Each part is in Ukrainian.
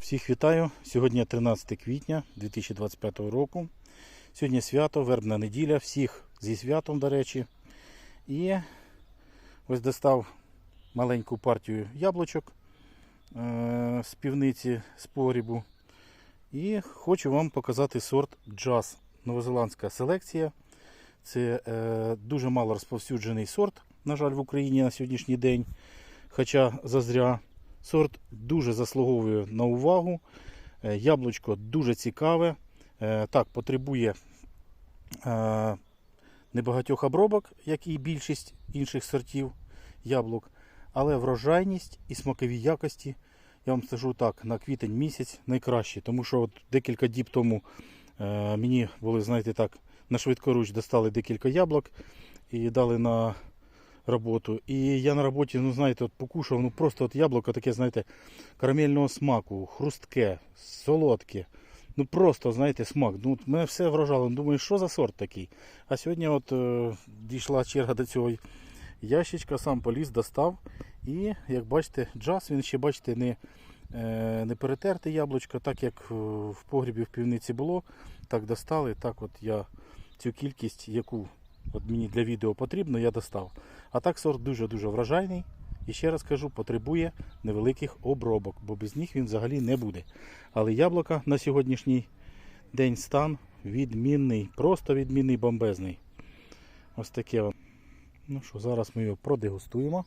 Всіх вітаю. Сьогодні 13 квітня 2025 року. Сьогодні свято, вербна неділя. Всіх зі святом, до речі. І ось достав маленьку партію яблучок е- з півниці з погрібу. І хочу вам показати сорт джаз. Новозеландська селекція. Це е- дуже мало розповсюджений сорт, на жаль, в Україні на сьогоднішній день. Хоча зазря. Сорт дуже заслуговує на увагу. Е, Яблучко дуже цікаве. Е, Так, потребує е, небагатьох обробок, як і більшість інших сортів яблук. Але врожайність і смакові якості, я вам скажу так, на квітень місяць найкращі. Тому що от декілька діб тому мені були, знаєте так, на швидкоруч достали декілька яблук і дали на роботу. І я на роботі, ну знаєте, от покушав, ну просто от яблуко таке, знаєте, карамельного смаку, хрустке, солодке. Ну просто, знаєте, смак. Ну, мене все вражало. Думаю, що за сорт такий. А сьогодні от е, дійшла черга до цього ящичка, сам поліз, достав. І, як бачите, джаз, він ще, бачите, не, е, не перетерте яблучко, так як е, в погрібі в півниці було, так достали. Так от я цю кількість, яку от мені для відео потрібно, я достав. А так сорт дуже-дуже вражайний. І ще раз кажу, потребує невеликих обробок, бо без них він взагалі не буде. Але яблука на сьогоднішній день стан відмінний, просто відмінний, бомбезний. Ось таке. от. Ну що, зараз ми його продегустуємо.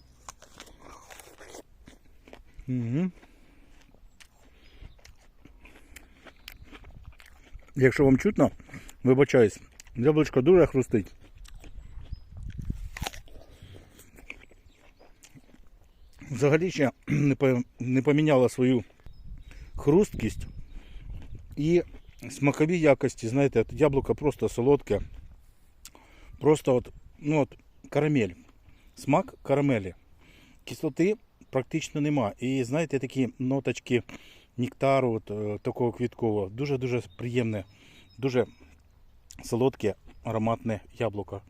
Угу. Якщо вам чутно, вибачаюсь, яблучко дуже хрустить. Взагалі ще не, по- поміняла свою хрусткість і смакові якості, знаєте, от яблуко просто солодке. Просто от, ну от карамель. Смак карамелі. Кислоти практично нема. І знаєте, такі ноточки нектару, от, е, такого квіткового, дуже-дуже приємне, дуже солодке, ароматне яблуко.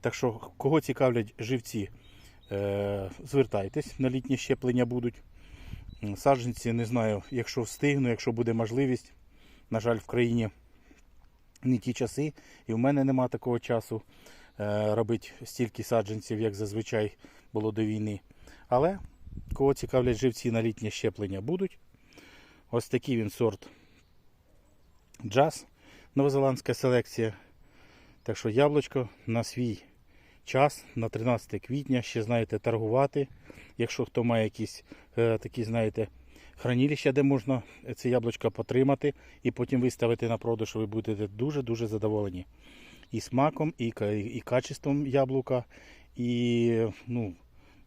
Так що, кого цікавлять живці, звертайтесь, на літнє щеплення будуть. Саджанці, не знаю, якщо встигну, якщо буде можливість. На жаль, в країні не ті часи, і в мене нема такого часу е, робити стільки саджанців, як зазвичай було до війни. Але кого цікавлять живці на літнє щеплення будуть. Ось такий він сорт джаз, новозеландська селекція. Так що яблучко на свій час, на 13 квітня, ще знаєте, торгувати. Якщо хто має якісь е, такі, знаєте, хранилища, де можна це яблучко потримати і потім виставити на продаж, ви будете дуже-дуже задоволені. І смаком, і, ка- і качеством яблука. І ну,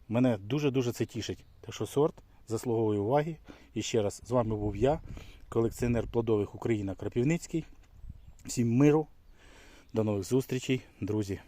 мене дуже-дуже це тішить. Так що сорт заслуговує уваги. І ще раз, з вами був я, колекціонер плодових Україна Крапівницький. Всім миру, до нових зустрічей, друзі.